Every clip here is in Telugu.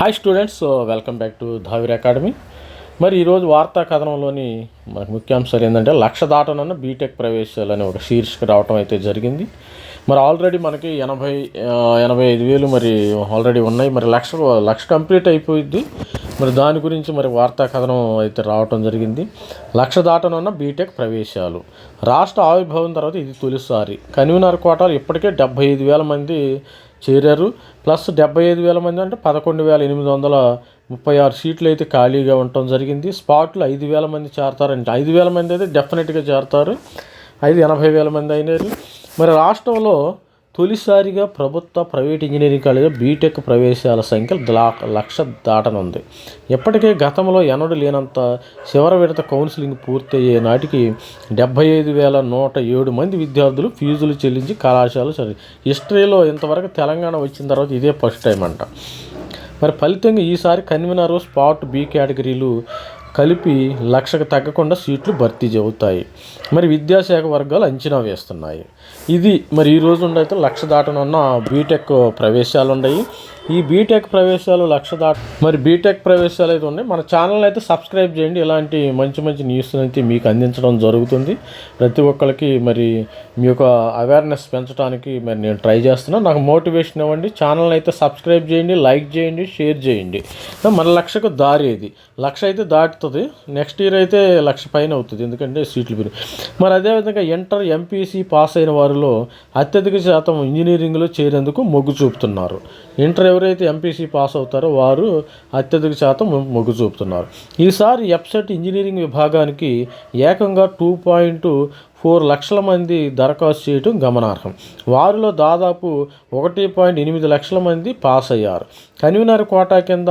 Hi students so welcome back to Dhavir academy మరి ఈరోజు వార్తా కథనంలోని మరి ముఖ్యాంశాలు ఏంటంటే లక్ష దాటనున్న బీటెక్ ప్రవేశాలు అనే ఒక శీర్షిక రావటం అయితే జరిగింది. మరి ఆల్రెడీ మనకి ఎనభై ఎనభై ఐదు వేలు మరి ఆల్రెడీ ఉన్నాయి. మరి లక్ష లక్ష కంప్లీట్ అయిపోయింది మరి దాని గురించి మరి వార్తా కథనం అయితే రావటం జరిగింది. లక్ష దాటనున్న బీటెక్ ప్రవేశాలు. రాష్ట్ర ఆవిర్భావం తర్వాత ఇది తొలిసారి. కన్వీనర్ కోటాలు ఇప్పటికే డెబ్బై ఐదు వేల మంది చేరారు. ప్లస్ డెబ్బై ఐదు వేల మంది అంటే పదకొండు వేల ఎనిమిది వందల ముప్పై ఆరు సీట్లు అయితే ఖాళీగా ఉండటం జరిగింది. స్పాట్లు ఐదు వేల మంది చేరతారంటే ఐదు వేల మంది అయితే డెఫినెట్గా చేరతారు. ఐదు ఎనభై వేల మంది అయినారు. మరి రాష్ట్రంలో తొలిసారిగా ప్రభుత్వ private engineering college B Tech ప్రవేశాల సంఖ్య లా- లక్ష దాటనుంది. ఇప్పటికే గతంలో ఎన్నడూ లేనంత చివరి విడత కౌన్సిలింగ్ పూర్తయ్యే నాటికి డెబ్బై ఐదు వేల నూట ఏడు మంది విద్యార్థులు ఫీజులు చెల్లించి కళాశాల చదివి హిస్టరీలో ఇంతవరకు తెలంగాణ వచ్చిన తర్వాత ఇదే ఫస్ట్ టైం అంట. మరి ఫలితంగా ఈసారి కన్వీనరు స్పాట్ బి కేటగిరీలు కలిపి లక్షకు తగ్గకుండా సీట్లు భర్తీ చెబుతాయి మరి విద్యాశాఖ వర్గాలు అంచనా వేస్తున్నాయి. ఇది మరి ఈ రోజు అయితే లక్ష దాటనున్న బీటెక్ ప్రవేశాలు ఉన్నాయి ఈ బీటెక్ ప్రవేశాలు లక్ష దాట మరి బీటెక్ ప్రవేశాలు అయితే ఉన్నాయి. మన ఛానల్ అయితే సబ్స్క్రైబ్ చేయండి. ఇలాంటి మంచి మంచి న్యూస్ అయితే మీకు అందించడం జరుగుతుంది. ప్రతి ఒక్కరికి మరి మీ యొక్క అవేర్నెస్ పెంచడానికి మరి నేను ట్రై చేస్తున్నాను నాకు మోటివేషన్ ఇవ్వండి. ఛానల్ అయితే సబ్స్క్రైబ్ చేయండి. లైక్ చేయండి. షేర్ చేయండి. మన లక్షకు దారి ఇది. లక్ష అయితే దాటుతుంది. నెక్స్ట్ ఇయర్ అయితే లక్ష పైన అవుతుంది. ఎందుకంటే సీట్లు పెరిగి మరి అదేవిధంగా ఇంటర్ ఎంపీసీ పాస్ అయిన వారిలో అత్యధిక శాతం ఇంజనీరింగ్లో చేరేందుకు మొగ్గు చూపుతున్నారు. ఇంటర్ ఎవరైతే ఎంపీసీ పాస్ అవుతారో వారు అత్యధిక శాతం మొగ్గు చూపుతున్నారు ఈసారి ఎప్సెట్ ఇంజనీరింగ్ విభాగానికి ఏకంగా టూ పాయింట్ ఫోర్ లక్షల మంది దరఖాస్తు చేయటం గమనార్హం. వారిలో దాదాపు ఒకటి పాయింట్ ఎనిమిది లక్షల మంది పాస్ అయ్యారు. కన్వీనర్ కోటా కింద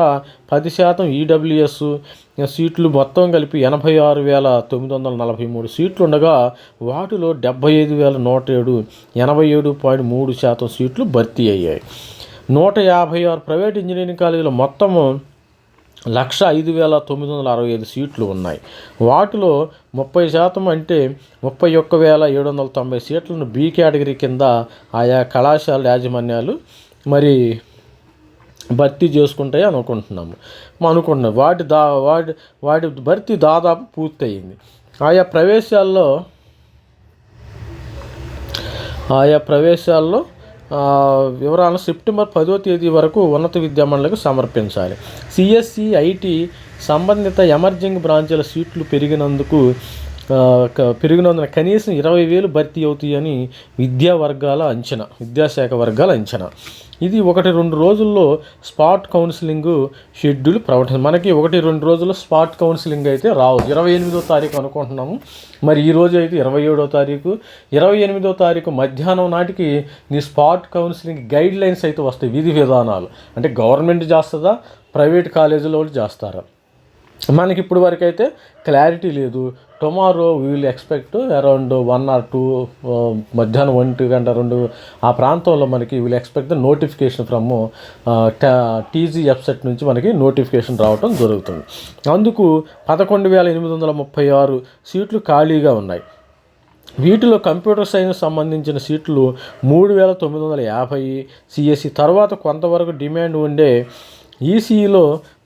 పది శాతం ఈడబ్ల్యూఎస్ సీట్లు మొత్తం కలిపి ఎనభై ఆరు వేల తొమ్మిది వందల నలభై మూడు సీట్లు ఉండగా వాటిలో డెబ్బై ఐదు వేల నూట ఏడు ఎనభై ఏడు పాయింట్ మూడు శాతం సీట్లు భర్తీ అయ్యాయి. నూట యాభై ఆరు ప్రైవేట్ ఇంజనీరింగ్ కాలేజీలో మొత్తము లక్ష ఐదు వేల తొమ్మిది వందల అరవై ఐదు సీట్లు ఉన్నాయి. వాటిలో ముప్పై శాతం అంటే ముప్పై ఒక్క వేల ఏడు వందల తొంభై సీట్లను బి కేటగిరీ కింద ఆయా కళాశాల యాజమాన్యాలు మరి భర్తీ చేసుకుంటాయి అనుకుంటున్నాము. అనుకుంటున్నాం వాటి దా వాటి వాటి భర్తీ దాదాపు పూర్తయింది. ఆయా ప్రవేశాల్లో ఆయా ప్రవేశాల్లో వివరాలను సెప్టెంబర్ పదో తేదీ వరకు ఉన్నత విద్యామండలికి సమర్పించాలి. సిఎస్సి ఐటీ సంబంధిత ఎమర్జింగ్ బ్రాంచీల సీట్లు పెరిగినందుకు పెరిగినందున కనీసం ఇరవై వేలు భర్తీ అవుతాయని విద్యా వర్గాల అంచనా విద్యాశాఖ వర్గాల అంచనా. ఇది ఒకటి రెండు రోజుల్లో స్పాట్ కౌన్సిలింగ్ షెడ్యూల్ ప్రకటన మనకి ఒకటి రెండు రోజుల్లో స్పాట్ కౌన్సిలింగ్ అయితే రావు. ఇరవై ఎనిమిదో తారీఖు అనుకుంటున్నాము. మరి ఈ రోజు అయితే ఇరవై ఏడో తారీఖు. ఇరవై ఎనిమిదో తారీఖు మధ్యాహ్నం నాటికి నీ స్పాట్ కౌన్సిలింగ్ గైడ్ లైన్స్ అయితే వస్తాయి విధి విధానాలు. అంటే గవర్నమెంట్ చేస్తుందా ప్రైవేట్ కాలేజీలో వాళ్ళు చేస్తారా? మనకి ఇప్పుడు వరకు అయితే క్లారిటీ లేదు. Tomorrow will expect around one or two మధ్యాహ్నం ఒంటి గంట రెండు ఆ ప్రాంతంలో మనకి will expect the notification from TG website నుంచి మనకి నోటిఫికేషన్ రావటం జరుగుతుంది. అందుకు పదకొండు వేల ఎనిమిది వందల ముప్పై ఆరు సీట్లు ఖాళీగా ఉన్నాయి. వీటిలో కంప్యూటర్ సైన్స్ సంబంధించిన సీట్లు మూడు వేల తొమ్మిది వందల యాభై సిఎస్సి తర్వాత కొంతవరకు డిమాండ్ ఉండే ఈసీఈలో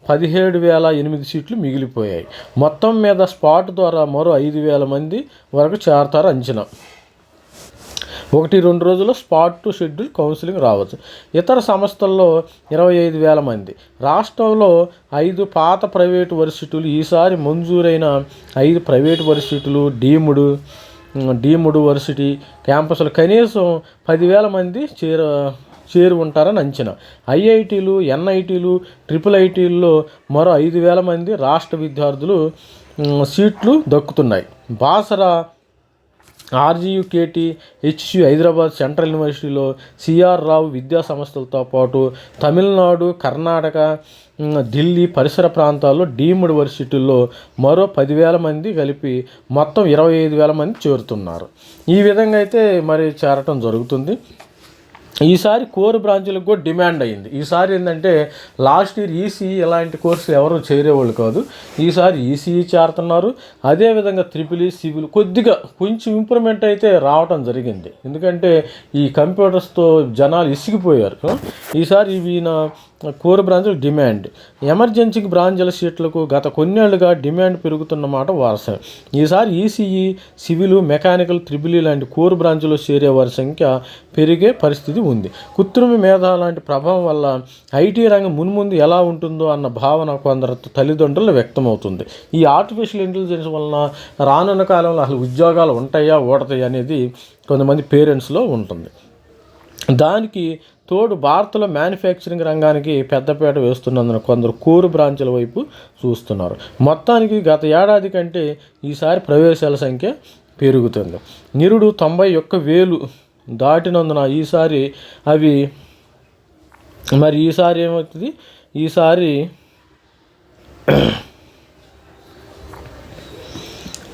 పదిహేడు వేల ఎనిమిది సీట్లు మిగిలిపోయాయి. మొత్తం మీద స్పాట్ ద్వారా మరో ఐదు వేల మంది వరకు చేరతారు అంచనా. ఒకటి రెండు రోజుల్లో స్పాట్ టు షెడ్యూల్ కౌన్సిలింగ్ రావచ్చు. ఇతర సంస్థల్లో ఇరవై ఐదు వేల మంది. రాష్ట్రంలో ఐదు పాత ప్రైవేటు వర్సిటీలు ఈసారి మంజూరైన ఐదు ప్రైవేటు వర్సిటీలు డీముడు డీముడు వర్సిటీ క్యాంపస్లు కనీసం పదివేల మంది చేర చేరి ఉంటారని అంచనా. ఐఐటీలు ఎన్ఐటీలు ట్రిపుల్ ఐటీల్లో మరో ఐదు వేల మంది రాష్ట్ర విద్యార్థులు సీట్లు దక్కుతున్నాయి. Basara RGUKT HC Hyderabad central యూనివర్సిటీలో సిఆర్ రావు విద్యా సంస్థలతో పాటు తమిళనాడు కర్ణాటక ఢిల్లీ పరిసర ప్రాంతాల్లో డీమ్డ్ వర్సిటీల్లో మరో పదివేల మంది కలిపి మొత్తం ఇరవై ఐదు వేల మంది చేరుతున్నారు. ఈ విధంగా అయితే మరి చేరటం జరుగుతుంది. ఈసారి కోర్ బ్రాంచులకు కూడా డిమాండ్ అయ్యింది. ఈసారి ఏంటంటే లాస్ట్ ఇయర్ ఈసీఈ ఇలాంటి కోర్సులు ఎవరు చేరేవాళ్ళు కాదు. ఈసారి ఈసీఈ చేరుతున్నారు. అదేవిధంగా త్రిపుల్ సివిల్ కొద్దిగా కొంచెం ఇంప్రూవ్మెంట్ అయితే రావటం జరిగింది. ఎందుకంటే ఈ కంప్యూటర్స్తో జనాలు ఇసిగిపోయారు. ఈసారి ఈయన కోర్ బ్రాంచ్లు డిమాండ్. ఎమర్జెన్సీ బ్రాంచ్ల సీట్లకు గత కొన్నేళ్ళుగా డిమాండ్ పెరుగుతున్న మాట వారసం. ఈసారి ఈసీఈ సివిల్ మెకానికల్ త్రిబులి లాంటి కోర్ బ్రాంచ్లో చేరే వారి సంఖ్య పెరిగే పరిస్థితి ఉంది. కృత్రిమ మేధ లాంటి ప్రభావం వల్ల ఐటీ రంగం మున్ముందు ఎలా ఉంటుందో అన్న భావన కొందరు తల్లిదండ్రులు వ్యక్తమవుతుంది. ఈ ఆర్టిఫిషియల్ ఇంటెలిజెన్స్ వలన రానున్న కాలంలో అసలు ఉద్యోగాలు ఉంటాయా ఓడతాయా అనేది కొంతమంది పేరెంట్స్లో ఉంటుంది. దానికి తోడు భారత్లో మ్యానుఫ్యాక్చరింగ్ రంగానికి పెద్దపేట వేస్తున్నందున కొందరు కూరు బ్రాంచుల వైపు చూస్తున్నారు. మొత్తానికి గత ఏడాది కంటే ఈసారి ప్రవేశాల సంఖ్య పెరుగుతుంది. నిరుడు తొంభై ఒక్క వేలు దాటినందున ఈసారి అవి మరి ఈసారి ఏమవుతుంది? ఈసారి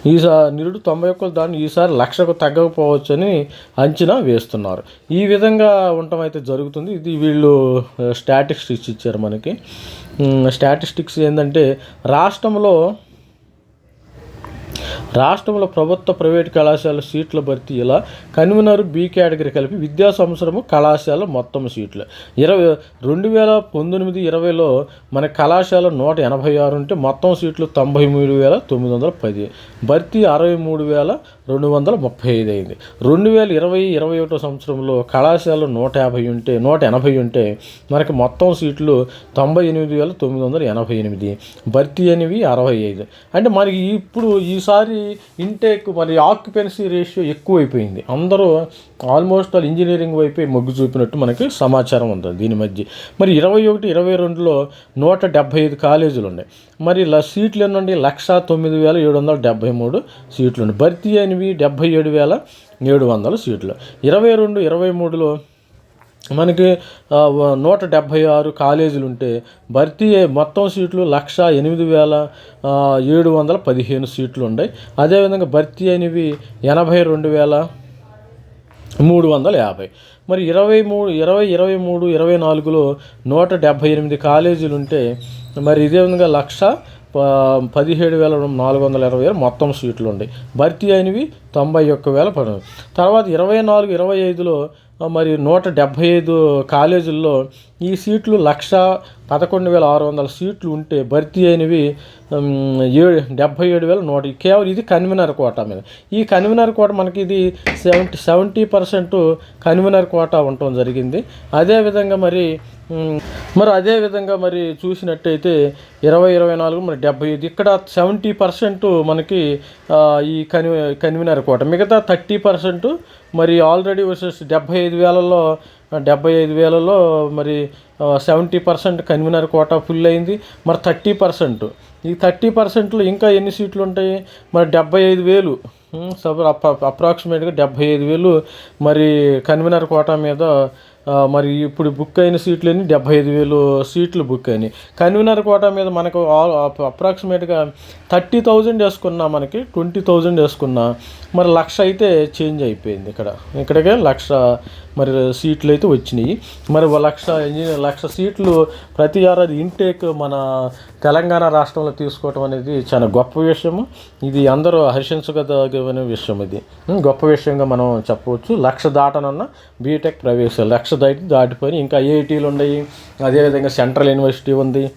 ఈసారి నిరుడు తొంభై ఒక్కలు దాన్ని ఈసారి లక్షకు తగ్గకపోవచ్చని అంచనా వేస్తున్నారు. ఈ విధంగా ఉండటం అయితే జరుగుతుంది. ఇది వీళ్ళు స్టాటిస్టిక్స్ ఇచ్చారు మనకి. స్టాటిస్టిక్స్ ఏంటంటే రాష్ట్రంలో రాష్ట్రంలో ప్రభుత్వ ప్రైవేట్ కళాశాల సీట్ల భర్తీ ఇలా కన్వీనర్ బి కేటగిరీ కలిపి విద్యా సంవత్సరము కళాశాల మొత్తం సీట్లు. ఇరవై రెండు వేల పంతొమ్మిది ఇరవైలో మన కళాశాల నూట ఎనభై ఆరు ఉంటే మొత్తం సీట్లు తొంభై మూడు వేల తొమ్మిది వందల పది. భర్తీ అరవై మూడు వేల రెండు వందల ముప్పై ఐదు అయింది. రెండు వేల ఇరవై ఇరవై ఒకటో సంవత్సరంలో కళాశాలలో నూట యాభై ఉంటే నూట ఎనభై ఉంటే మనకి మొత్తం సీట్లు తొంభై ఎనిమిది వేల తొమ్మిది వందల ఎనభై ఎనిమిది భర్తీ అనేవి అరవై ఐదు. అంటే మనకి ఇప్పుడు ఈసారి ఇంటేక్ మరి ఆక్యుపెన్సీ రేషియో ఎక్కువైపోయింది. అందరూ ఆల్మోస్ట్ ఆల్ ఇంజనీరింగ్ వైపే మొగ్గు చూపినట్టు మనకి సమాచారం ఉంది దీని మధ్య. మరి ఇరవై ఒకటి ఇరవై రెండులో నూట డెబ్బై ఐదు కాలేజీలు ఉన్నాయి. మరి ల సీట్లు ఎన్నండి లక్ష తొమ్మిది వేల ఏడు వందల డెబ్బై మూడు సీట్లు ఉన్నాయి. భర్తీ అయినవి డెబ్బై ఏడు వేల ఏడు వందల సీట్లు. ఇరవై రెండు ఇరవై మూడులో మనకి నూట డెబ్భై ఆరు కాలేజీలు ఉంటే భర్తీ మొత్తం సీట్లు లక్ష ఎనిమిది వేల ఏడు వందల పదిహేను సీట్లు ఉన్నాయి. అదేవిధంగా భర్తీ అయినవి ఎనభై రెండు వేల మూడు వందల యాభై. మరి ఇరవై మూడు ఇరవై ఇరవై మూడు ఇరవై నాలుగులో నూట డెబ్భై ఎనిమిది కాలేజీలు ఉంటే మరి ఇదే విధంగా లక్ష ప- పదిహేడు వేల నాలుగు వందల ఇరవై ఆరు మొత్తం సీట్లు ఉన్నాయి భర్తీ అయినవి తొంభై ఒక్క వేల పడి తర్వాత ఇరవై నాలుగు ఇరవై ఐదులో మరి నూట డెబ్భై ఐదు కాలేజీల్లో ఈ సీట్లు లక్ష పదకొండు వేల ఆరు వందల సీట్లు ఉంటే భర్తీ అయినవి ఉమ్, ఏడు డెబ్భై ఏడు వేల నూట కేవలం ఇది కన్వీనర్ కోటా మీద. ఈ కన్వీనర్ కోట మనకి ఇది seventy seventy percent convener quota ఉండటం జరిగింది. అదేవిధంగా మరి మరి అదేవిధంగా మరి చూసినట్టయితే ఇరవై ఇరవై నాలుగు మరి డెబ్బై ఐదు ఇక్కడ సెవెంటీ పర్సెంట్ మనకి ఈ కన్వీ కన్వీనర్ కోట. మిగతా థర్టీ పర్సెంట్ మరి ఆల్రెడీ వర్సెస్ డెబ్బై ఐదు వేలలో డెబ్బై ఐదు వేలలో మరి seventy percent convener quota full అయింది. మరి థర్టీ పర్సెంట్. ఈ థర్టీ పర్సెంట్లో ఇంకా ఎన్ని సీట్లు ఉంటాయి మరి డెబ్బై ఐదు వేలు. ఉమ్, అప్రాక్సిమేట్గా డెబ్బై ఐదు వేలు. మరి కన్వీనర్ కోటా మీద మరి ఇప్పుడు బుక్ అయిన సీట్లు ఎన్ని డెబ్బై ఐదు వేలు సీట్లు బుక్ అయినాయి. కన్వీనర్ కోటా మీద మనకు అప్రాక్సిమేట్గా థర్టీ థౌజండ్ వేసుకున్నా మనకి ట్వంటీ థౌజండ్ వేసుకున్నా మరి లక్ష అయితే చేంజ్ అయిపోయింది ఇక్కడ. ఇక్కడికే లక్ష మరి సీట్లు అయితే వచ్చినాయి. మరి లక్ష ఇంజనీర్ లక్ష సీట్లు ప్రతి ఏడాది ఇంటేక్ మన తెలంగాణ రాష్ట్రంలో తీసుకోవటం అనేది చాలా గొప్ప విషయము. ఇది అందరూ హర్షించగదగిన విషయం ఇది. గొప్ప విషయంగా మనం చెప్పవచ్చు. లక్ష దాటనున్న బీటెక్ ప్రవేశాలు లక్ష దాటి దాటిపోయి ఇంకా ఐఐటీలు ఉన్నాయి. అదేవిధంగా సెంట్రల్ యూనివర్సిటీ ఉంది.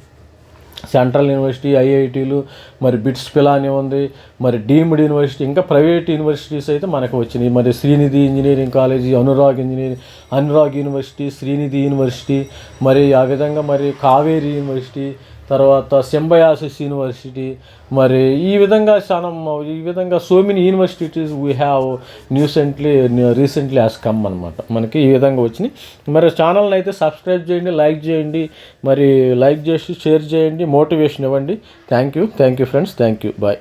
సెంట్రల్ యూనివర్సిటీ ఐఐటీలు మరి బిట్స్ పిలాని ఉంది మరి డీమ్డ్ యూనివర్సిటీ ఇంకా ప్రైవేట్ యూనివర్సిటీస్ అయితే మనకు వచ్చినాయి. మరి Srinidhi engineering college Anurag engineering Anurag university Srinidhi university మరి ఆ విధంగా మరి కావేరీ యూనివర్సిటీ తర్వాత సింబయాసిస్ యూనివర్సిటీ మరి ఈ విధంగా చాలా ఈ విధంగా so many universities we have న్యూసెంట్లీ recently as come అనమాట మనకి ఈ విధంగా వచ్చినాయి. మరి ఛానల్ని అయితే సబ్స్క్రైబ్ చేయండి లైక్ చేయండి మరి లైక్ చేసి షేర్ చేయండి మోటివేషన్ ఇవ్వండి. Thank you thank you friends thank you bye